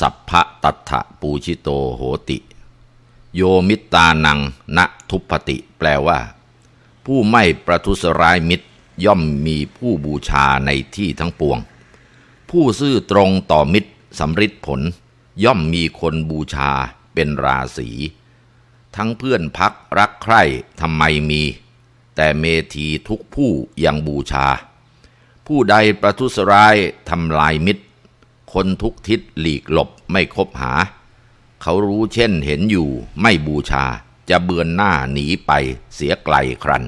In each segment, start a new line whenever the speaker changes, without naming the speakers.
สัพพะตัทธะปูชิโตโหติ โยมิตานังณทุพติ แปลว่า ผู้ไม่ประทุษร้ายมิตรย่อมมีผู้บูชาในที่ทั้งปวง ผู้ซื่อตรงต่อมิตรสำริดผล ย่อมมีคนบูชาเป็นราศีทั้งเพื่อนพักรักใคร่ทำไมมี แต่เมธีทุกผู้ยังบูชา ผู้ใดประทุษร้ายทำลายมิตร คนทุกทิศหลีกหลบไม่คบหา เขารู้เช่นเห็นอยู่ไม่บูชา จะเบือนหน้าหนีไปเสียไกลครัน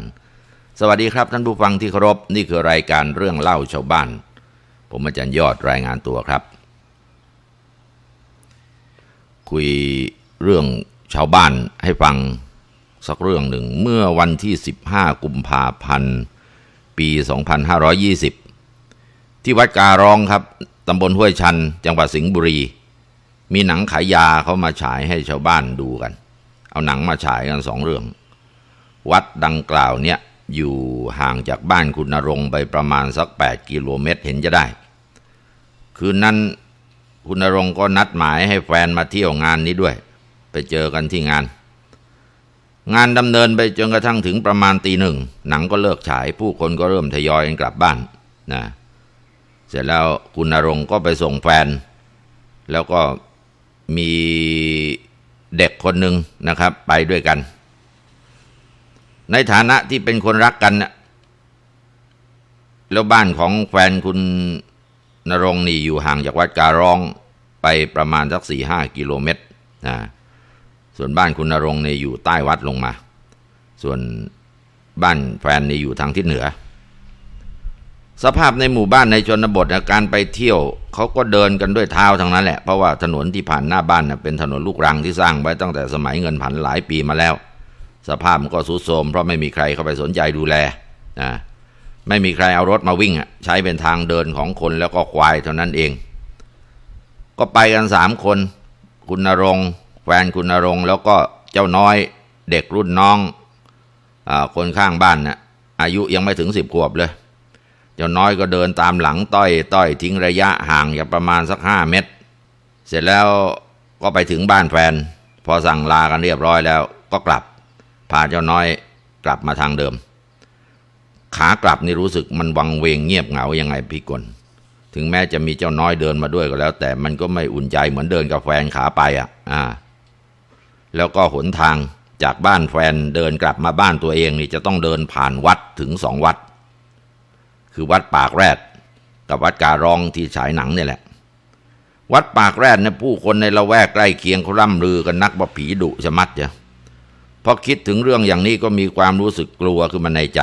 สวัสดีครับท่านผู้ฟังที่เคารพนี่คือรายการเรื่องเล่าชาวบ้าน ผมอาจารย์ยอดรายงานตัวครับ คุยเรื่องชาวบ้านให้ฟังสักเรื่องหนึ่งเมื่อวันที่ 15 กุมภาพันธ์ ปี 2520 ที่วัดการ้องครับตำบลห้วยชัน จังหวัดสิงห์บุรี มีหนังขายยาเขามาฉายให้ชาวบ้านดูกัน เอาหนังมาฉายกันสองเรื่อง วัดดังกล่าวเนี่ยอยู่ห่างจากบ้านคุณนรงไปประมาณสัก 8 กิโลเมตรเห็นจะได้ คืนนั้นคุณนรงก็นัดหมายให้แฟนมาเที่ยวงานนี้ด้วย ไปเจอกันที่งาน งานดำเนินไปจนกระทั่งถึงประมาณตีหนึ่ง หนังก็เลิกฉาย ผู้คนก็เริ่มทยอยกันกลับบ้านนะ สร็จแล้วคุณนรงก็ไปส่งแฟน แล้วก็มีเด็กคนหนึ่งนะครับ ไปด้วยกัน ในฐานะที่เป็นคนรักกันนะแล้วบ้านของแฟนคุณนรงนี่อยู่ห่างจากวัดการร้องไปประมาณสักสี่ห้ากิโลเมตรนะส่วนบ้านคุณนรงนี่อยู่ใต้วัดลงมา ส่วนบ้านแฟนนี่อยู่ทางทิศเหนือ สภาพในหมู่บ้านในชนบทนะการไปเที่ยวเขาก็เดินกันด้วยเท้าทั้งนั้นแหละ เพราะว่าถนนที่ผ่านหน้าบ้านนะเป็นถนนลูกรังที่สร้างไว้ตั้งแต่สมัยเงินผันหลายปีมาแล้ว สภาพมันก็สุดโทรมเพราะไม่มีใครเข้าไปสนใจดูแลนะไม่มีใครเอารถมาวิ่งใช้เป็นทางเดินของคนแล้วก็ควายเท่านั้นเอง ก็ไปกันสามคน คุณนรงแฟนคุณนรงแล้วก็เจ้าน้อยเด็กรุ่นน้องอคนข้างบ้านน่ะอายุยังไม่ถึงสิบขวบเลย เจ้าน้อยก็เดินตามหลังต้อย ต้อยทิ้งระยะห่างอย่างประมาณสักห้าเมตร เสร็จแล้วก็ไปถึงบ้านแฟน พอสั่งลากันเรียบร้อยแล้วก็กลับ พาเจ้าน้อยกลับมาทางเดิม ขากลับนี่รู้สึกมันวังเวงเงียบเหงายังไงพี่กลถึงแม้จะมีเจ้าน้อยเดินมาด้วยก็แล้ว แต่มันก็ไม่อุ่นใจเหมือนเดินกับแฟนขาไปอะ อ่า แล้วก็หนทางจากบ้านแฟนเดินกลับมาบ้านตัวเองนี่จะต้องเดินผ่านวัดถึงสองวัด คือวัดปากแรดกับวัดการองที่ฉายหนังเนี่ยแหละ วัดปากแรดเนี่ยผู้คนในละแวกใกล้เคียงเขาร่ำลือกันนักว่าผีดุจะมัดจ้ะพอคิดถึงเรื่องอย่างนี้ก็มีความรู้สึกกลัวขึ้นมาในใจ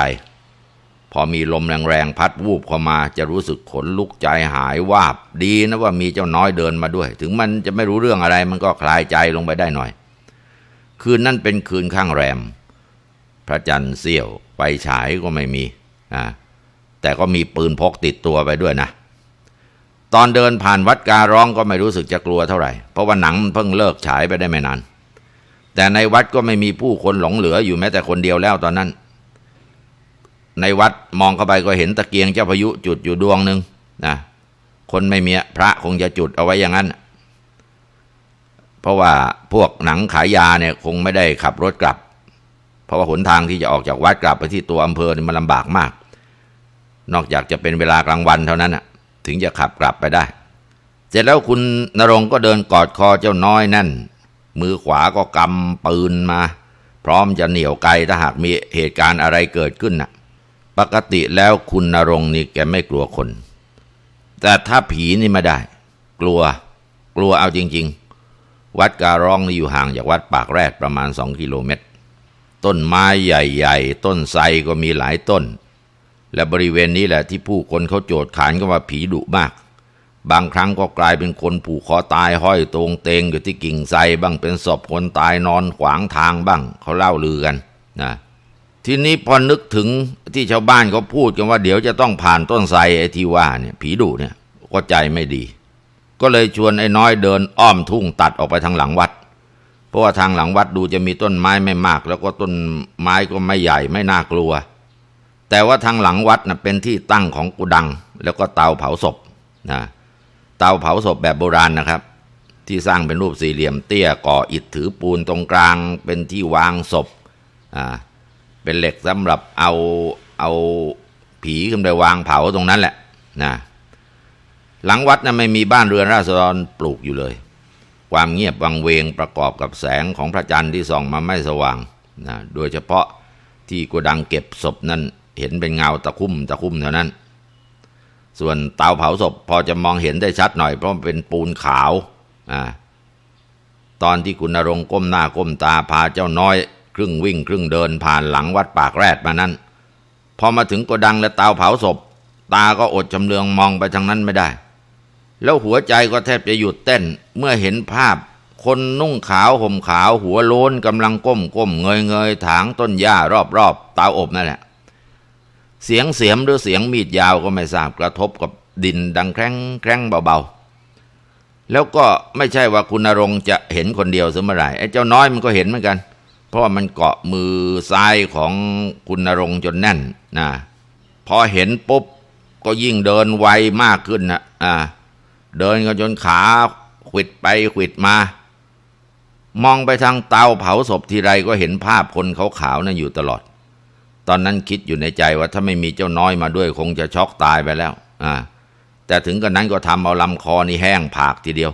พอมีลมแรงๆพัดวูบเข้ามาจะรู้สึกขนลุกใจหายวาบดีนะว่ามีเจ้าน้อยเดินมาด้วย ถึงมันจะไม่รู้เรื่องอะไรมันก็คลายใจลงไปได้หน่อย คืนนั้นเป็นคืนข้างแรม พระจันทร์เสี้ยวไฟฉายก็ไม่มีอ่า แต่ก็มีปืนพกติดตัวไปด้วยนะ ตอนเดินผ่านวัดการ้องก็ไม่รู้สึกจะกลัวเท่าไหร่ เพราะว่าหนังเพิ่งเลิกฉายไปได้ไม่นาน แต่ในวัดก็ไม่มีผู้คนหลงเหลืออยู่แม้แต่คนเดียวแล้วตอนนั้น ในวัดมองเข้าไปก็เห็นตะเกียงเจ้าพายุจุดอยู่ดวงหนึ่งนะคนไม่มีพระคงจะจุดเอาไว้อย่างนั้น เพราะว่าพวกหนังขายยาเนี่ยคงไม่ได้ขับรถกลับ เพราะว่าหนทางที่จะออกจากวัดกลับไปที่ตัวอำเภอมันลำบากมาก นอกจากจะเป็นเวลากลางวันเท่านั้นน่ะถึงจะขับกลับไปได้ เสร็จแล้วคุณนรงก็เดินกอดคอเจ้าน้อยนั่น มือขวาก็กำปืนมา พร้อมจะเหนี่ยวไกลถ้าหากมีเหตุการณ์อะไรเกิดขึ้นน่ะ ปกติแล้วคุณนรงนี่แกไม่กลัวคน แต่ถ้าผีนี่ไม่ได้ กลัว กลัวเอาจริง ๆ วัดการ้องนี่อยู่ห่างจากวัดปากแรดประมาณสองกิโลเมตร ต้นไม้ใหญ่ ๆ ต้นไทรก็มีหลายต้น และบริเวณนี้แหละที่ผู้คนเขาโจดขานกันว่าผีดุมาก บางครั้งก็กลายเป็นคนผูกคอตายห้อยตรงเตงอยู่ที่กิ่งไทรบ้างเป็นศพคนตายนอนขวางทางบ้างเขาเล่าลือกันนะทีนี้พอนึกถึงที่ชาวบ้านเขาพูดกันว่าเดี๋ยวจะต้องผ่านต้นไทรไอ้ที่ว่าเนี่ยผีดุเนี่ยก็ใจไม่ดี ก็เลยชวนไอ้น้อยเดินอ้อมทุ่งตัดออกไปทางหลังวัด เพราะว่าทางหลังวัดดูจะมีต้นไม้ไม่มาก แล้วก็ต้นไม้ก็ไม่ใหญ่ไม่น่ากลัว แต่ว่าทางหลังวัดนะเป็นที่ตั้งของกุดัง แล้วก็เตาเผาศพนะเตาเผาศพแบบโบราณนะครับ ที่สร้างเป็นรูปสี่เหลี่ยมเตี้ยก่ออิฐถือปูนตรงกลาง เป็นที่วางศพอ่าเป็นเหล็กสำหรับเอาเอาผีขึ้นไปวางเผาตรงนั้นแหละนะหลังวัดนะไม่มีบ้านเรือนราษฎรปลูกอยู่เลย ความเงียบวังเวงประกอบกับแสงของพระจันทร์ที่ส่องมาไม่สว่างนะโดยเฉพาะที่โกดังเก็บศพนั้น เห็นเป็นเงาตะคุ่มตะคุ่มเท่านั้น ส่วนเตาเผาศพพอจะมองเห็นได้ชัดหน่อยเพราะมันเป็นปูนขาวอ่าตอนที่คุณนรงก้มหน้าก้มตาพาเจ้าน้อย ครึ่งวิ่งครึ่งเดินผ่านหลังวัดปากแรดมานั้น พอมาถึงโกดังและเตาเผาศพ ตาก็อดจำเลืองมองไปทางนั้นไม่ได้ แล้วหัวใจก็แทบจะหยุดเต้นเมื่อเห็นภาพ คนนุ่งขาวห่มขาวหัวโล้นกำลังก้มก้มเงยเงยถางต้นหญ้ารอบๆเตาอบนั่นแหละ เสียงเสียมหรือเสียงมีดยาวก็ไม่ทราบกระทบกับดินดังแคร้งแคร้งเบาๆ แล้วก็ไม่ใช่ว่าคุณนรงจะเห็นคนเดียวเสมอไรไอ้เจ้าน้อยมันก็เห็นเหมือนกัน เพราะว่ามันเกาะมือซ้ายของคุณนรงจนแน่นนะพอเห็นปุ๊บก็ยิ่งเดินไวมากขึ้นนะอ่า เดินกันจนขาขวิดไปขวิดมา มองไปทางเตาเผาศพทีไรก็เห็นภาพคนขาวๆนั่นอยู่ตลอด ตอนนั้นคิดอยู่ในใจว่าถ้าไม่มีเจ้าน้อยมาด้วยคงจะช็อกตายไปแล้วอ่าแต่ถึงกันนั้นก็ทำเอาลำคอนี่แห้งผากทีเดียว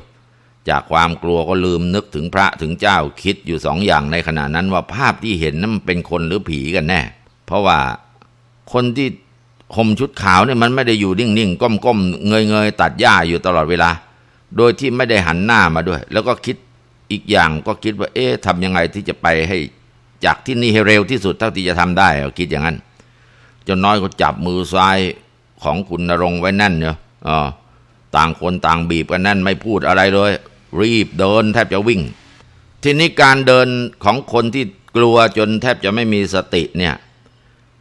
จากความกลัวก็ลืมนึกถึงพระถึงเจ้าคิดอยู่สองอย่างในขณะนั้นว่าภาพที่เห็นนั้นมันเป็นคนหรือผีกันแน่ เพราะว่าคนที่ห่มชุดขาวเนี่ยมันไม่ได้อยู่นิ่งๆก้มๆเงยๆตัดหญ้าอยู่ตลอดเวลา โดยที่ไม่ได้หันหน้ามาด้วย แล้วก็คิดอีกอย่างก็คิดว่า เอ๊ะทำยังไงที่จะไปให้ จากที่นี่ให้เร็วที่สุดเท่าที่จะทำได้ก็คิดอย่างนั้นจ้าน้อยก็จับมือซ้ายของคุณนรงไว้แน่นเนาะต่างคนต่างบีบกันแน่นไม่พูดอะไรเลย รีบเดินแทบจะวิ่ง ทีนี้การเดินของคนที่กลัวจนแทบจะไม่มีสติเนี่ย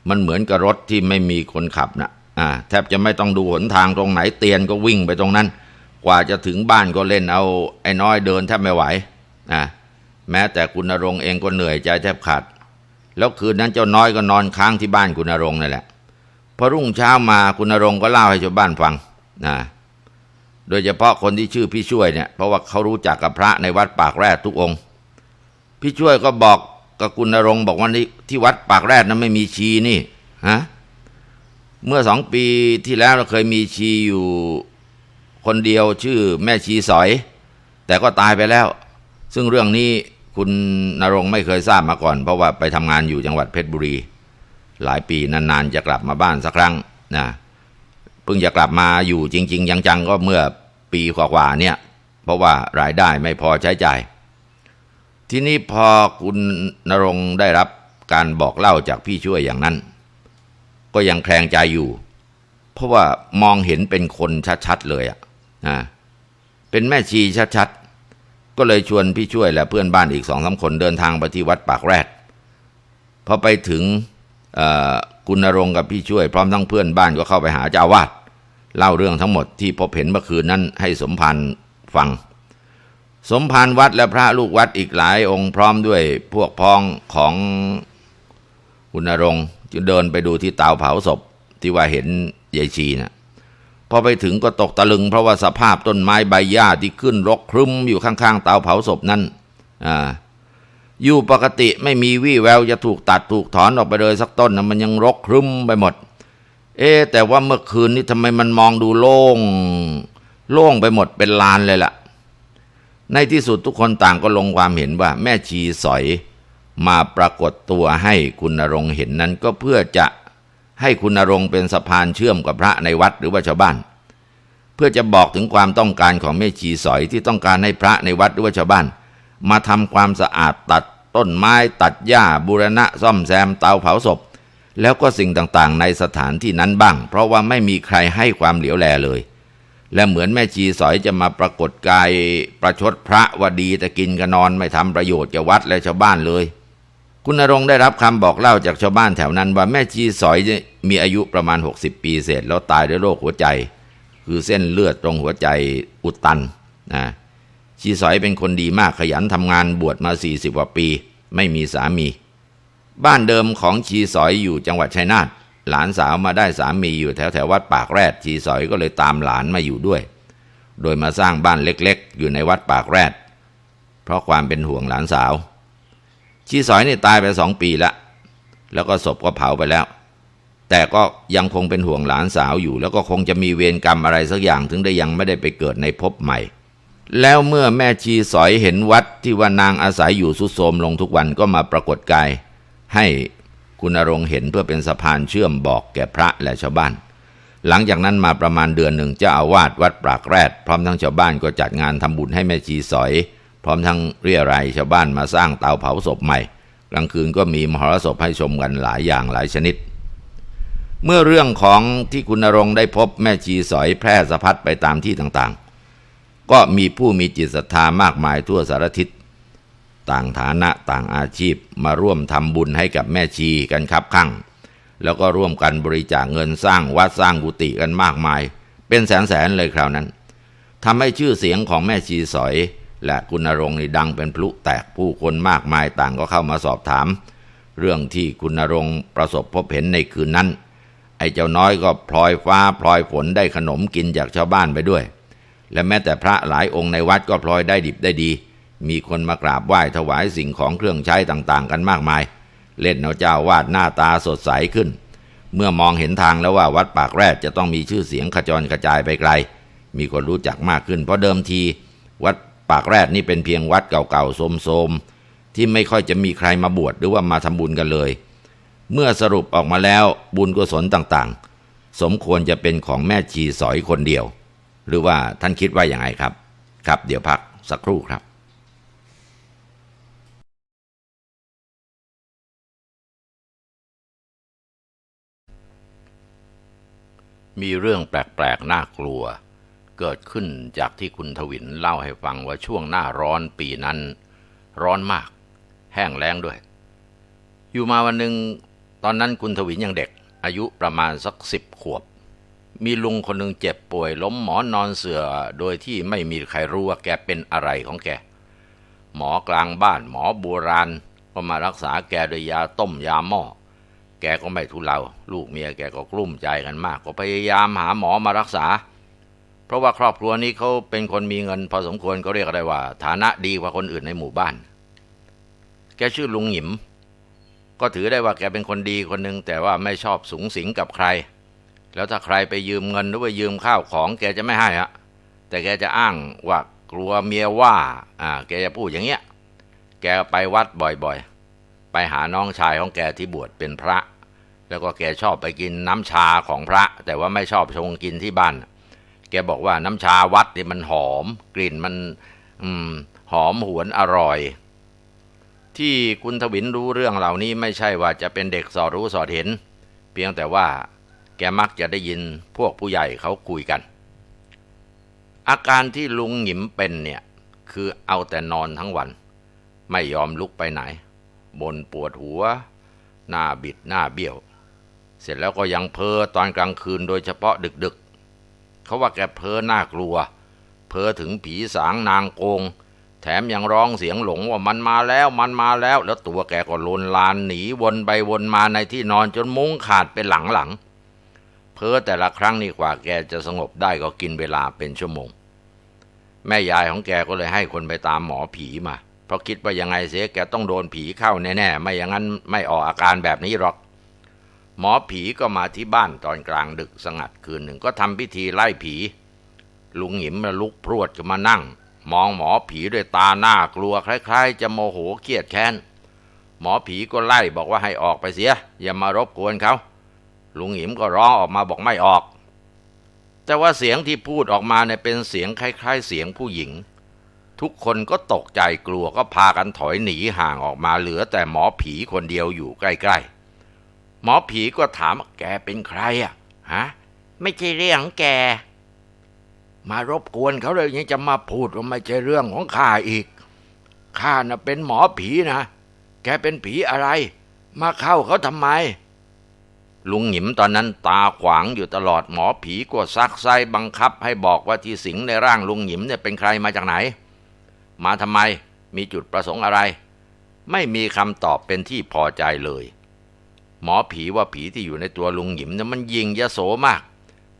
มันเหมือนกับรถที่ไม่มีคนขับนะอ่าแทบจะไม่ต้องดูหนทางตรงไหนเตียนก็วิ่งไปตรงนั้น กว่าจะถึงบ้านก็เล่นเอาไอ้น้อยเดินแทบไม่ไหวอ่า แม้แต่คุณนรงเองก็เหนื่อยใจแทบขาด แล้วคืนนั้นเจ้าน้อยก็นอนค้างที่บ้านคุณนรงนั่นแหละ พอรุ่งเช้ามาคุณนรงก็เล่าให้ชาวบ้านฟังนะโดยเฉพาะคนที่ชื่อพี่ช่วยเนี่ยเพราะว่าเขารู้จักกับพระในวัดปากแรดทุกองค์ พี่ช่วยก็บอกกับคุณนรงบอกว่านี่ที่วัดปากแรดนั้นไม่มีชีนี่ฮะเมื่อสองปีที่แล้วเราเคยมีชีอยู่คนเดียวชื่อแม่ชีสอย แต่ก็ตายไปแล้ว ซึ่งเรื่องนี้ คุณนรงไม่เคยทราบมาก่อน เพราะว่าไปทำงานอยู่จังหวัดเพชรบุรี หลายปีนานๆจะกลับมาบ้านสักครั้งนะเพิ่งจะกลับมาอยู่จริง ๆ จังๆ ก็เมื่อปีกว่าๆเนี่ย เพราะว่ารายได้ไม่พอใช้จ่าย ทีนี้พอคุณนรงได้รับการบอกเล่าจากพี่ช่วยอย่างนั้น ก็ยังแคลงใจอยู่ เพราะว่ามองเห็นเป็นคนชัดๆเลยอะอะเป็นแม่ชีชัดๆ ก็เลยชวนพี่ช่วยและเพื่อนบ้านอีกสองสาคนเดินทางไปที่วัดปากแรดพอไปถึงคุณนรงกับพี่ช่วย พร้อมทั้งเพื่อนบ้านก็เข้าไปหาเจ้าวาดเล่าเรื่องทั้งหมดที่พบเห็นเมื่อคืนนั้นให้สมภารฟัง สมภารวัดและพระลูกวัดอีกหลายองค์พร้อมด้วยพวกพ้องของคุณนรงจึงเดินไปดูที่เตาเผาศพที่ว่าเห็นยายชีน่ะ พอไปถึงก็ตกตะลึงเพราะว่าสภาพต้นไม้ใบหญ้าที่ขึ้นรกครึ้มอยู่ข้างๆเตาเผาศพนั้นอ่าอยู่ปกติไม่มีวี่แววจะถูกตัดถูกถอนออกไปเลยสักต้นนะมันยังรกครึ้มไปหมด เอ๊แต่ว่าเมื่อคืนนี้ทำไมมันมองดูโล่ง โล่งไปหมดเป็นลานเลยล่ะ ในที่สุดทุกคนต่างก็ลงความเห็นว่า แม่ชีสอยมาปรากฏตัวให้คุณนรงเห็นนั้นก็เพื่อจะ ให้คุณนรงค์เป็นสะพานเชื่อมกับพระในวัดหรือว่าชาวบ้าน เพื่อจะบอกถึงความต้องการของแม่ชีสอยที่ต้องการให้พระในวัดหรือว่าชาวบ้าน มาทำความสะอาดตัดต้นไม้ตัดหญ้าบูรณะซ่อมแซมเตาเผาศพ แล้วก็สิ่งต่างๆ ในสถานที่นั้นบ้าง เพราะว่าไม่มีใครให้ความเหลียวแลเลย และเหมือนแม่ชีสอยจะมาปรากฏกายประชดพระว่าดีแต่กินกันนอนไม่ทำประโยชน์แก่วัดและชาวบ้านเลย คุณนรงได้รับคำบอกเล่าจากชาวบ้านแถวนั้น ว่าแม่ชีสอยมีอายุประมาณ 60 ปีเศษแล้วตายด้วยโรคหัวใจ คือเส้นเลือดตรงหัวใจอุดตันนะชีสอยเป็นคนดีมากขยันทำงานบวชมา 40กว่าปี ไม่มีสามี บ้านเดิมของชีสอยอยู่จังหวัดชัยนาทหลานสาวมาได้สามีอยู่แถวแถววัดปากแรดชีสอยก็เลยตามหลานมาอยู่ด้วย โดยมาสร้างบ้านเล็กๆ อยู่ในวัดปากแรด เพราะความเป็นห่วงหลานสาว ชีสอยนี่ตายไปสองปีละแล้วก็ศพก็เผาไปแล้ว แต่ก็ยังคงเป็นห่วงหลานสาวอยู่ แล้วก็คงจะมีเวรกรรมอะไรสักอย่างถึงได้ยังไม่ได้ไปเกิดในภพใหม่ แล้วเมื่อแม่ชีสอยเห็นวัดที่ว่านางอาศัยอยู่สุดโทรมลงทุกวันก็มาปรากฏกาย ให้คุณนรงค์เห็นเพื่อเป็นสะพานเชื่อมบอกแก่พระและชาวบ้าน หลังจากนั้นมาประมาณเดือนหนึ่งเจ้าอาวาสวัดปรากแรดพร้อมทั้งชาวบ้านก็จัดงานทำบุญให้แม่ชีสอย พร้อมทั้งเรียรายชาวบ้านมาสร้างเตาเผาศพใหม่ กลางคืนก็มีมหรสพให้ชมกันหลายอย่างหลายชนิด เมื่อเรื่องของที่คุณนรงได้พบแม่ชีสอยแพร่สะพัดไปตามที่ต่างๆ ก็มีผู้มีจิตศรัทธามากมายทั่วสารทิศ ต่างฐานะต่างอาชีพมาร่วมทำบุญให้กับแม่ชีกันครับข้างแล้วก็ร่วมกันบริจาคเงินสร้างวัดสร้างกุฏิกันมากมาย เป็นแสนๆเลยคราวนั้นทำให้ชื่อเสียงของแม่ชีสอย และคุณนรงค์นี่ดังเป็นพลุแตกผู้คนมากมายต่างก็เข้ามาสอบถาม เรื่องที่คุณนรงค์ประสบพบเห็นในคืนนั้น ไอ้เจ้าน้อยก็พลอยฟ้าพลอยฝนได้ขนมกินจากชาวบ้านไปด้วย และแม้แต่พระหลายองค์ในวัดก็พลอยได้ดิบได้ดี มีคนมากราบไหว้ถวายสิ่งของเครื่องใช้ต่างๆ กันมากมาย เล่นเอาเจ้าวาดหน้าตาสดใสขึ้น เมื่อมองเห็นทางแล้วว่าวัดปากแรดจะต้องมีชื่อเสียงขจรกระจายไปไกล มีคนรู้จักมากขึ้นเพราะเดิมทีวัด ปากแรดนี่เป็นเพียงวัดเก่าๆโสมๆที่ไม่ค่อยจะมีใครมาบวชหรือว่ามาทำบุญกันเลย เมื่อสรุปออกมาแล้วบุญกุศลต่างๆ สมควรจะเป็นของแม่ชีสอยคนเดียว หรือว่าท่านคิดว่าอย่างไรครับ ครับ เดี๋ยวพักสักครู่ครับมีเรื่องแปลก ๆ น่ากลัว เกิดขึ้นจากที่คุณทวินเล่าให้ฟังว่าช่วงหน้าร้อนปีนั้น ร้อนมาก แห้งแล้งด้วย อยู่มาวันหนึ่งตอนนั้นคุณทวินยังเด็ก อายุประมาณสักสิบขวบ มีลุงคนหนึ่งเจ็บป่วย ล้มหมอนนอนเสือโดยที่ไม่มีใครรู้ว่าแกเป็นอะไรของแก หมอกลางบ้านหมอโบราณก็มารักษาแกโดยยาต้มยาหม้อแกก็ไม่ทุเลาลูกเมียแกก็กลุ้มใจกันมาก ก็พยายามหาหมอมารักษา เพราะว่าครอบครัวนี้เขาเป็นคนมีเงิน พอสมควรก็เรียกได้ว่า ฐานะดีกว่าคนอื่นในหมู่บ้าน แกชื่อลุงหยิม ก็ถือได้ว่าแกเป็นคนดีคนหนึ่งแต่ว่าไม่ชอบสูงสิงกับใคร แล้วถ้าใครไปยืมเงินหรือว่ายืมข้าวของแกจะไม่ให้ฮะแต่แกจะอ้างว่ากลัวเมียว่า อ่า แกจะพูดอย่างเงี้ย แกไปวัดบ่อยๆ ไปหาน้องชายของแกที่บวชเป็นพระ แล้วก็แกชอบไปกินน้ำชาของพระ แต่ว่าไม่ชอบชงกินที่บ้าน แกบอกว่าน้ำชาวัดนี่มันหอม กลิ่นมันอืมหอมหวนอร่อย ที่คุณทวินรู้เรื่องเหล่านี้ไม่ใช่ว่าจะเป็นเด็กสอดรู้สอดเห็น เพียงแต่ว่าแกมักจะได้ยินพวกผู้ใหญ่เขาคุยกัน อาการที่ลุงหยิมเป็นเนี่ย คือเอาแต่นอนทั้งวัน ไม่ยอมลุกไปไหนบนปวดหัว หน้าบิดหน้าเบี้ยว เสร็จแล้วก็ยังเพ้อตอนกลางคืนโดยเฉพาะดึกๆ เขาว่าแกเพ้อน่ากลัว เพ้อถึงผีสางนางโกง แถมยังร้องเสียงหลงว่ามันมาแล้วมันมาแล้ว แล้วตัวแกก็ลนลานหนีวนไปวนมาในที่นอนจนมุ้งขาดเป็นหลังๆเพ้อแต่ละครั้งนี่กว่าแกจะสงบได้ก็กินเวลาเป็นชั่วโมง แม่ยายของแกก็เลยให้คนไปตามหมอผีมา เพราะคิดว่ายังไงเสียแกต้องโดนผีเข้าแน่ๆ ไม่อย่างนั้นไม่ออกอาการแบบนี้หรอก หมอผีก็มาที่บ้านตอนกลางดึกสงัดคืนหนึ่งก็ทำพิธีไล่ผี ลุงหิมมาลุกพรวดก็มานั่ง มองหมอผีด้วยตาหน้ากลัวคล้ายๆ จะโมโหเครียดแค้น หมอผีก็ไล่บอกว่าให้ออกไปเสีย อย่ามารบกวนเขา ลุงหิมก็ร้องออกมาบอกไม่ออก แต่ว่าเสียงที่พูดออกมาเนี่ยเป็นเสียงคล้ายๆ เสียงผู้หญิง ทุกคนก็ตกใจกลัวก็พากันถอยหนีห่างออกมาเหลือแต่หมอผีคนเดียวอยู่ใกล้ๆ หมอผีก็ถามแกเป็นใครอะฮะไม่ใช่เรื่องของแก มารบกวนเขาเลยยังจะมาพูดว่าไม่ใช่เรื่องของข้าอีกข้าน่ะเป็นหมอผีนะแกเป็นผีอะไร มาเข้าเขาทำไม ลุงหยิมตอนนั้นตาขวางอยู่ตลอดหมอผีก็ซักไซบังคับ ให้บอกว่าที่สิงในร่างลุงหยิมเนี่ยเป็นใครมาจากไหน มาทำไมมีจุดประสงค์อะไร ไม่มีคำตอบเป็นที่พอใจเลย หมอผีว่าผีที่อยู่ในตัวลุงหยิมเนี่ยมันยิงยโสมาก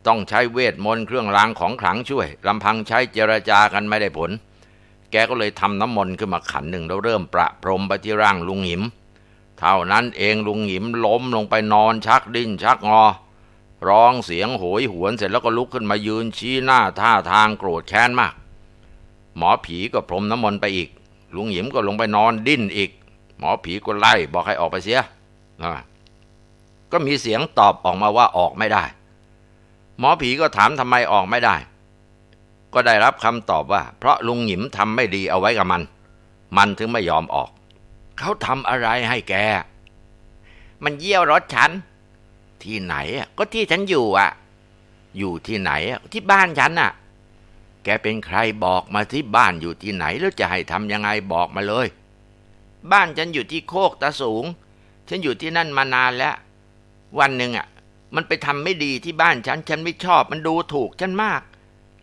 ต้องใช้เวทมนต์เครื่องรางของขลังช่วยลำพังใช้เจรจากันไม่ได้ผล แกก็เลยทำน้ำมนต์ขึ้นมาขันหนึ่งแล้วเริ่มประพรมไปที่ร่างลุงหิม เท่านั้นเองลุงหิมล้มลงไปนอนชักดิ้นชักงอ ร้องเสียงโหยหวนเสร็จแล้วก็ลุกขึ้นมายืนชี้หน้าท่าทางโกรธแค้นมาก หมอผีก็พรมน้ำมนต์ไปอีก ลุงหิมก็ลงไปนอนดิ้นอีก หมอผีก็ไล่บอกให้ออกไปเสีย ก็มีเสียงตอบออกมาว่าออกไม่ได้ หมอผีก็ถามทำไมออกไม่ได้ ก็ได้รับคำตอบว่า เพราะลุงหยิมทำไม่ดีเอาไว้กับมัน มันถึงไม่ยอมออก เขาทำอะไรให้แก มันเยี่ยวรถฉัน ที่ไหนอะก็ที่ฉันอยู่อะ อยู่ที่ไหนอะที่บ้านฉันอะ แกเป็นใครบอกมาที่บ้านอยู่ที่ไหนแล้วจะให้ทำยังไงบอกมาเลย บ้านฉันอยู่ที่โคกตาสูงฉันอยู่ที่นั่นมานานแล้ว วันหนึ่งอะ มันไปทำไม่ดีที่บ้านฉัน ฉันไม่ชอบ มันดูถูกฉันมาก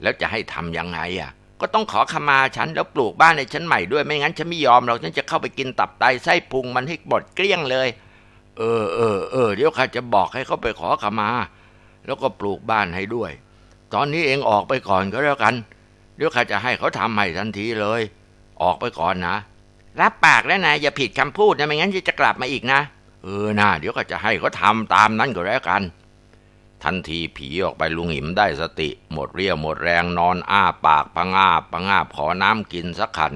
แล้วจะให้ทำยังไงอะ ก็ต้องขอขมาฉันแล้วปลูกบ้านในฉันใหม่ด้วยไม่งั้นฉันไม่ยอมเราฉันจะเข้าไปกินตับไตไส้พุงมันให้หมดเกลี้ยงเลย เออเออเออเดี๋ยวข้าจะบอกให้เขาไปขอขมา แล้วก็ปลูกบ้านให้ด้วย ตอนนี้เองออกไปก่อนก็แล้วกัน เดี๋ยวข้าจะให้เขาทำให้ทันทีเลย ออกไปก่อนนะรับปากแล้วนะอย่าผิดคำพูดนะไม่งั้นจะกลับมาอีกนะ เออนะเดี๋ยวก็จะให้เขาทำตามนั้นก็แล้วกัน ทันทีผีออกไปลุงหิมได้สติ หมดเรี่ยวหมดแรงนอนอ้าปากพังอาบพังอาบขอน้ำกินสักขัน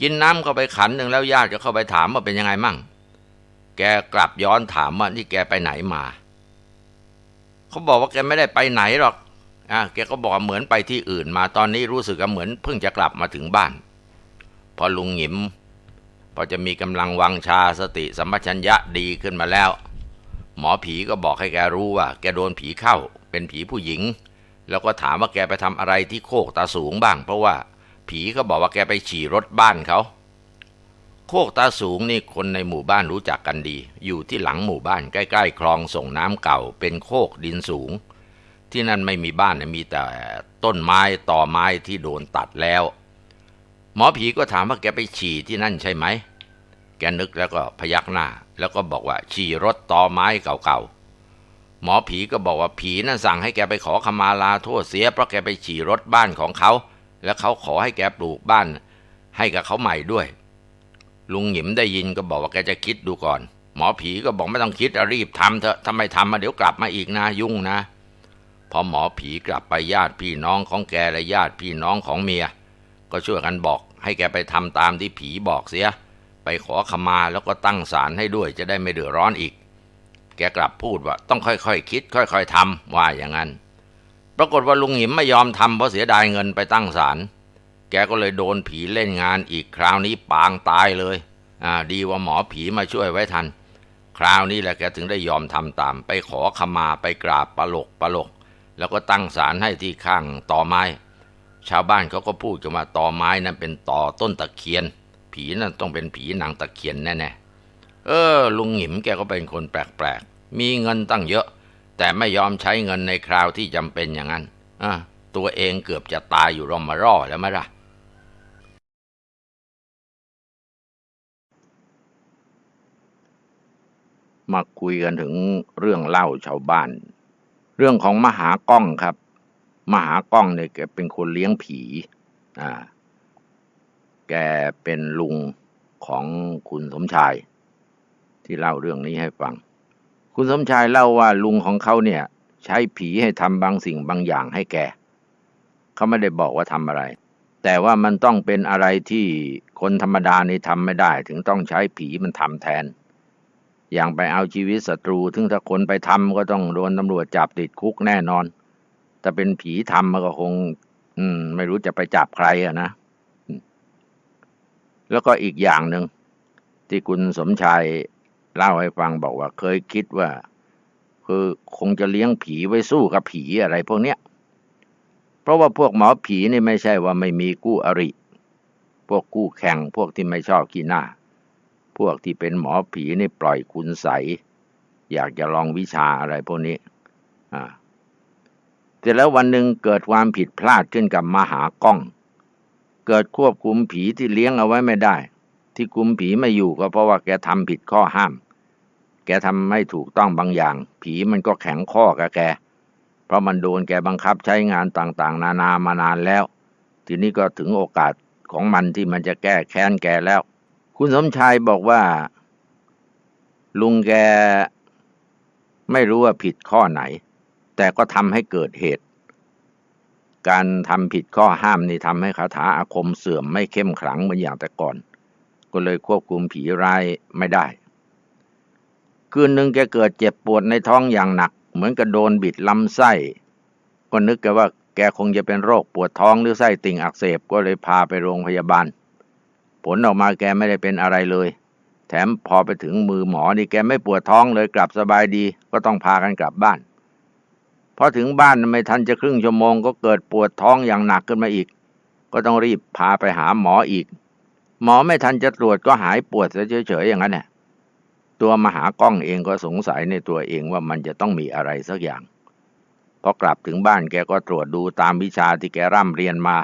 กินน้ำเข้าไปขันหนึ่งแล้วญาติก็เข้าไปถามว่าเป็นยังไงมั่ง แกกลับย้อนถามว่านี่แกไปไหนมาเขาบอกว่าแกไม่ได้ไปไหนหรอกอะแกก็บอกเหมือนไปที่อื่นมาตอนนี้รู้สึกเหมือนเพิ่งจะกลับมาถึงบ้าน พอลุงหิม พอจะมีกำลังวังชาสติสัมปชัญญะดีขึ้นมาแล้ว หมอผีก็บอกให้แกรู้ว่า แกโดนผีเข้า เป็นผีผู้หญิง แล้วก็ถามว่าแกไปทำอะไรที่โคกตาสูงบ้าง เพราะว่า ผีก็บอกว่าแกไปฉี่รถบ้านเขา โคกตาสูงนี่คนในหมู่บ้านรู้จักกันดี อยู่ที่หลังหมู่บ้านใกล้ๆ คลองส่งน้ำเก่า เป็นโคกดินสูง ที่นั่นไม่มีบ้านมีแต่ต้นไม้ต่อไม้ที่โดนตัดแล้ว หมอผีก็ถามว่าแกไปฉี่ที่นั่นใช่ไหม แกนึกแล้วก็พยักหน้า แล้วก็บอกว่าฉี่รถตอไม้เก่าๆ หมอผีก็บอกว่าผีนั่นสั่งให้แกไปขอขมาลาโทษเสียเพราะแกไปฉี่รถบ้านของเขา แล้วเขาขอให้แกปลูกบ้าน ให้กับเขาใหม่ด้วย ลุงหยิมได้ยินก็บอกว่าแกจะคิดดูก่อน หมอผีก็บอกไม่ต้องคิดรีบทำเถอะทำไมทำมาเดี๋ยวกลับมาอีกนะยุ่งนะ พอหมอผีกลับไปญาติพี่น้องของแกและญาติพี่น้องของเมีย ก็ช่วยกันบอก ให้แกไปทำตามที่ผีบอกเสีย ไปขอขมาแล้วก็ตั้งศาลให้ด้วยจะได้ไม่เดือดร้อนอีก แกกลับพูดว่าต้องค่อยๆคคิด ค่อย ๆทำว่าอย่างนั้น ปรากฏว่าลุงหิมไม่ยอมทำเพราะเสียดายเงินไปตั้งศาลแกก็เลยโดนผีเล่นงานอีกคราวนี้ปางตายเลยอ่าดีว่าหมอผีมาช่วยไว้ทัน คราวนี้แหละแกถึงได้ยอมทำตาม ไปขอขมาไปกราบปลกปลก แล้วก็ตั้งศาลให้ที่ข้างต่อไม้ ชาวบ้านเขาก็พูดกันว่าต่อไม้นั้นเป็นต่อต้นตะเคียน ผีนั่นต้องเป็นผีนางตะเคียนแน่ๆเออ ลุงหิมแกก็เป็นคนแปลกๆ มีเงินตั้งเยอะ แต่ไม่ยอมใช้เงินในคราวที่จำเป็นอย่างนั้นอะตัวเองเกือบจะตายอยู่รอมมาร่อแล้วไหมล่ะมาคุยกันถึงเรื่องเล่าชาวบ้าน เรื่องของมหากล้องครับ มหากล้องเนี่ยแกเป็นคนเลี้ยงผี อ่า แกเป็นลุงของคุณสมชาย ที่เล่าเรื่องนี้ให้ฟัง คุณสมชายเล่าว่าลุงของเขาเนี่ย ใช้ผีให้ทำบางสิ่งบางอย่างให้แกเขาไม่ได้บอกว่าทำอะไร แต่ว่ามันต้องเป็นอะไรที่คนธรรมดานี่ทำไม่ได้ ถึงต้องใช้ผีมันทำแทน อย่างไปเอาชีวิตศัตรูถึงถ้าคนไปทำก็ต้องโดนตำรวจจับติดคุกแน่นอน แต่เป็นผีทำมันก็คง อืม ไม่รู้จะไปจับใครอะนะ แล้วก็อีกอย่างหนึ่งที่คุณสมชายเล่าให้ฟังบอกว่า เคยคิดว่า คือคงจะเลี้ยงผีไว้สู้กับผีอะไรพวกเนี้ย เพราะว่าพวกหมอผีนี่ไม่ใช่ว่าไม่มีกู้อริ พวกกู้แข่งพวกที่ไม่ชอบกีหน้า พวกที่เป็นหมอผีนี่ปล่อยคุณใส อยากจะลองวิชาอะไรพวกนี้ อ่า แต่แล้ววันหนึ่งเกิดความผิดพลาดขึ้นกับมหากล้อง เกิดควบคุมผีที่เลี้ยงเอาไว้ไม่ได้ ที่คุมผีไม่อยู่ก็เพราะว่าแกทำผิดข้อห้าม แกทำไม่ถูกต้องบางอย่าง ผีมันก็แข็งข้อกับแก เพราะมันโดนแกบังคับใช้งานต่างๆ นานามานานแล้ว ทีนี้ก็ถึงโอกาสของมันที่มันจะแก้แค้นแกแล้ว คุณสมชายบอกว่า ลุงแกไม่รู้ว่าผิดข้อไหน แต่ก็ทำให้เกิดเหตุ การทำผิดข้อห้ามนี่ทำให้คาถาอาคมเสื่อมไม่เข้มขลังเหมือนอย่างแต่ก่อน ก็เลยควบคุมผีร้ายไม่ได้ คืนหนึ่งแกเกิดเจ็บปวดในท้องอย่างหนัก เหมือนกับโดนบิดลำไส้ ก็นึกแกว่าแกคงจะเป็นโรคปวดท้องหรือไส้ติ่งอักเสบก็เลยพาไปโรงพยาบาล ผลออกมาแกไม่ได้เป็นอะไรเลย แถมพอไปถึงมือหมอนี่แกไม่ปวดท้องเลยกลับสบายดี ก็ต้องพากันกลับบ้าน อถึงบ้านไม่ทันจะครึ่งชั่วโมงก็เกิดปวดท้องอย่างหนักขึ้นมาอีก ก็ต้องรีบพาไปหาหมออีก หมอไม่ทันจะตรวจก็หายปวดเฉยๆอย่างนั้นแหละตัวมหากล้องเองก็สงสัยในตัวเองว่ามันจะต้องมีอะไรสักอย่างพอกลับถึงบ้านแกก็ตรวจดูตามวิชาที่แกร่ำเรียนมา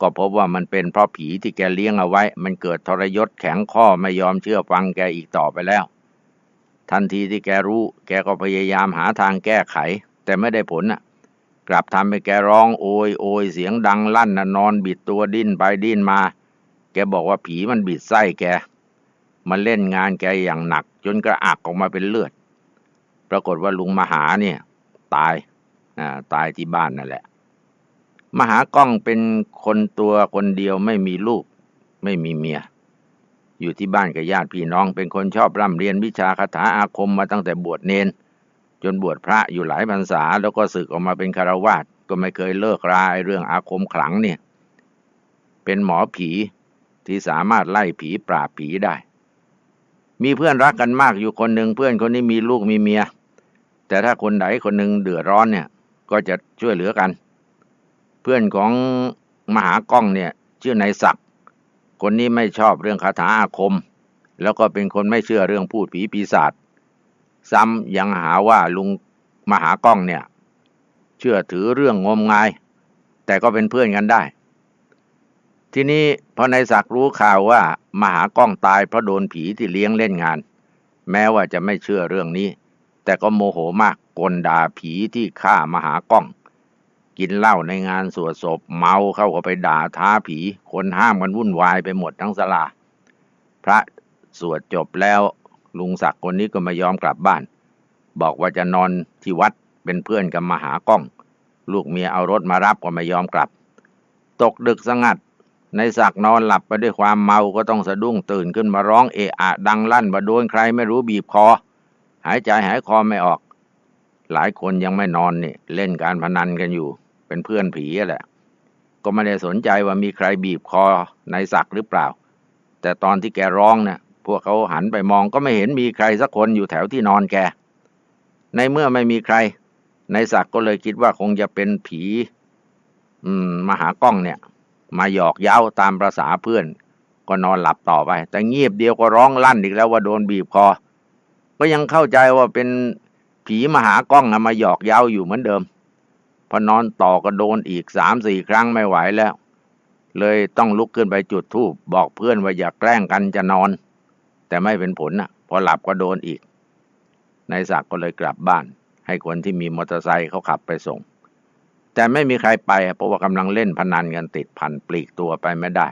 ก็พบว่ามันเป็นเพราะผีที่แกเลี้ยงเอาไว้ มันเกิดทรยศแข็งข้อไม่ยอมเชื่อฟังแกอีกต่อไปแล้ว ทันทีที่แกรู้ แกก็พยายามหาทางแก้ไข แต่ไม่ได้ผลน่ะ กลับทำให้แกร้องโอยโอยเสียงดังลั่นน่ะนอนบิดตัวดิ้นไปดิ้นมา แกบอกว่าผีมันบิดไส้แก มันเล่นงานแกอย่างหนัก จนกระอักออกมาเป็นเลือด ปรากฏว่าลุงมหาเนี่ย ตายอ่าตายที่บ้านนั่นแหละ มหากล้องเป็นคนตัวคนเดียวไม่มีลูก ไม่มีเมียอยู่ที่บ้านกับญาติพี่น้องเป็นคนชอบร่ำเรียนวิชาคาถาอาคมมาตั้งแต่บวชเนน จนบวชพระอยู่หลายพรรษา แล้วก็ศึกออกมาเป็นคารวาสก็ไม่เคยเลิกราเรื่องอาคมขลังเนี่ย เป็นหมอผีที่สามารถไล่ผีปราบผีได้ มีเพื่อนรักกันมากอยู่คนหนึ่งเพื่อนคนนี้มีลูกมีเมีย แต่ถ้าคนไหนคนหนึ่งเดือดร้อนเนี่ย ก็จะช่วยเหลือกัน เพื่อนของมหากล้องเนี่ย ชื่อนายศักดิ์คนนี้ไม่ชอบเรื่องคาถาอาคม แล้วก็เป็นคนไม่เชื่อเรื่องพูดผีปีศาจ ซ้ำยังหาว่าลุงมหากล้องเนี่ย เชื่อถือเรื่องงมงาย แต่ก็เป็นเพื่อนกันได้ ทีนี้พอนายศักรู้ข่าวว่า มหากล้องตายเพราะโดนผีที่เลี้ยงเล่นงาน แม้ว่าจะไม่เชื่อเรื่องนี้ แต่ก็โมโหมากกลด่าผีที่ฆ่ามหากล้อง กินเหล้าในงานสวดศพเมาเข้าก็ไปด่าท้าผี คนห้ามกันวุ่นวายไปหมดทั้งสลาพระสวดจบแล้ว ลุงศักดิ์คนนี้ก็ไม่ยอมกลับบ้าน บอกว่าจะนอนที่วัดเป็นเพื่อนกับมหากล้อง ลูกเมียเอารถมารับก็ไม่ยอมกลับ ตกดึกสงัด ในศักนอนหลับไปด้วยความเมาก็ต้องสะดุ้งตื่นขึ้นมาร้องเอะอะดังลั่นว่าโดนใครไม่รู้บีบคอ หายใจหายคอไม่ออก หลายคนยังไม่นอนนี่เล่นการพนันกันอยู่ เป็นเพื่อนผีแหละ ก็ไม่ได้สนใจว่ามีใครบีบคอในศักหรือเปล่า แต่ตอนที่แกร้องเนะี่ย พวกเขาหันไปมองก็ไม่เห็นมีใครสักคนอยู่แถวที่นอนแก ในเมื่อไม่มีใคร ในศักก็เลยคิดว่าคงจะเป็นผี อืมมาหากล้องเนี่ย มาหยอกเย้าตามประษาเพื่อน ก็นอนหลับต่อไป แต่เงียบเดียวก็ร้องลั่นอีกแล้วว่าโดนบีบคอ ก็ยังเข้าใจว่าเป็นผีมาหากล้องมาหยอกเย้าอยู่เหมือนเดิม พอนอนต่อก็โดนอีกสามสี่ครั้งไม่ไหวแล้วเลยต้องลุกขึ้นไปจุดธูปบอกเพื่อนว่าอย่าแกล้งกันจะนอน แต่ไม่เป็นผลนะพอหลับก็โดนอีกนายศักดิ์ก็เลยกลับบ้าน ให้คนที่มีมอเตอร์ไซค์เขาขับไปส่ง แต่ไม่มีใครไปเพราะว่ากำลังเล่นพนันกันติดพันปลีกตัวไปไม่ได้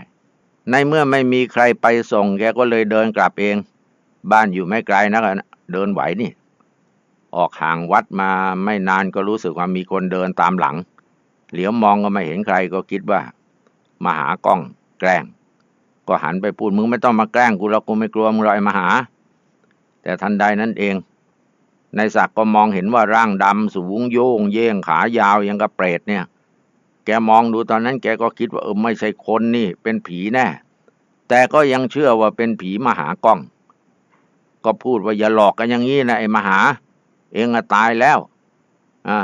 ในเมื่อไม่มีใครไปส่ง แกก็เลยเดินกลับเอง บ้านอยู่ไม่ไกลนะเดินไหวนี่ ออกห่างวัดมาไม่นานก็รู้สึกว่ามีคนเดินตามหลัง เหลียวมองก็ไม่เห็นใครก็คิดว่า มาหากล้องแกล้ง ก็หันไปพูดมึงไม่ต้องมาแกล้งกูแล้วกูไม่กลัวมึงลอยมาหา แต่ทันใดนั้นเองนายศักดิ์ก็มองเห็นว่าร่างดำสูงโยงเย่งขายาวยังกับเปรตเนี่ย แกมองดูตอนนั้นแกก็คิดว่าเออไม่ใช่คนนี่เป็นผีแน่ แต่ก็ยังเชื่อว่าเป็นผีมหากล้อง ก็พูดว่าอย่าหลอกกันอย่างนี้นะไอ้มหา เองอะตายแล้ว อ่า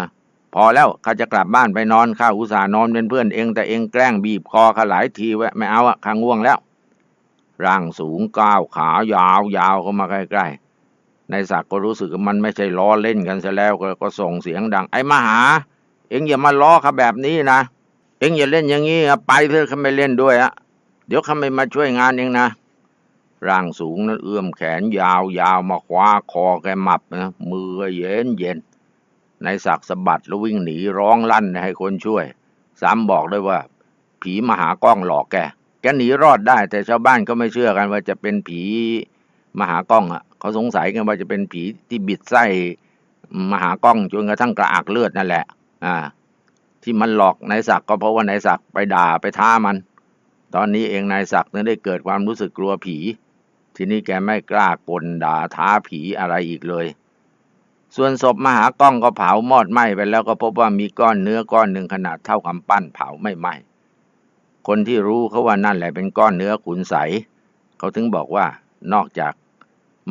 พอแล้วข้าจะกลับบ้านไปนอนข้าอุตส่าห์นอนเป็นเพื่อนเองแต่เองแกล้งบีบคอข้าหลายทีไว้ไม่เอาอะข้าง่วงแล้ว ร่างสูงก้าวขายาวยาวเข้ามาใกล้ๆในศักดิ์ก็รู้สึกมันไม่ใช่ล้อเล่นกันซะแล้วก็ก็ส่งเสียงดัง ไอ้มหา เอ็งอย่ามาล้อข้าแบบนี้นะเอ็งอย่าเล่นอย่างนี้ไปเถอะข้าไม่เล่นด้วยอะเดี๋ยวข้าไม่มาช่วยงานเองนะร่างสูงนั้นเอื้อมแขนยาวยาวมาคว้าคอแกหมับนะมือเย็นเย็นนายศักดิ์สะบัดแล้ววิ่งหนีร้องลั่นให้คนช่วยซ้ำบอกด้วยว่า ผีมหากล้องหลอกแก แกหนีรอดได้ แต่ชาวบ้านก็ไม่เชื่อกันว่าจะเป็นผีมหากล้องอะเขาสงสัยกันว่าจะเป็นผีที่บิดไส้มหากล้องจนกระทั่งกระอักเลือดนั่นแหละ อ่า ที่มันหลอกนายศักดิ์ก็เพราะว่านายศักดิ์ไปด่าไปท้ามัน ตอนนี้เองนายศักดิ์เนี่ยได้เกิดความรู้สึกกลัวผี ทีนี้แกไม่กล้ากลด่าท้าผีอะไรอีกเลย ส่วนศพมหากล้องก็เผามอดไหม้ไปแล้วก็พบว่ามีก้อนเนื้อก้อนหนึ่งขนาดเท่าคำปั้นเผาไม่ไหม้ คนที่รู้เขาว่านั่นแหละเป็นก้อนเนื้อขุนใส เขาถึงบอกว่านอกจาก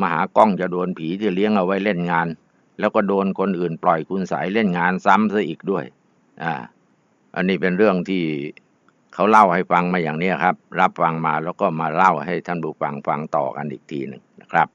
มหากล้องจะโดนผีที่เลี้ยงเอาไว้เล่นงาน แล้วก็โดนคนอื่นปล่อยคุณใสเล่นงานซ้ำซะอีกด้วย อ่า อันนี้เป็นเรื่องที่เขาเล่าให้ฟังมาอย่างนี้ครับ รับฟังมาแล้วก็มาเล่าให้ท่านผู้ฟังฟังต่อกันอีกทีหนึ่งนะครับ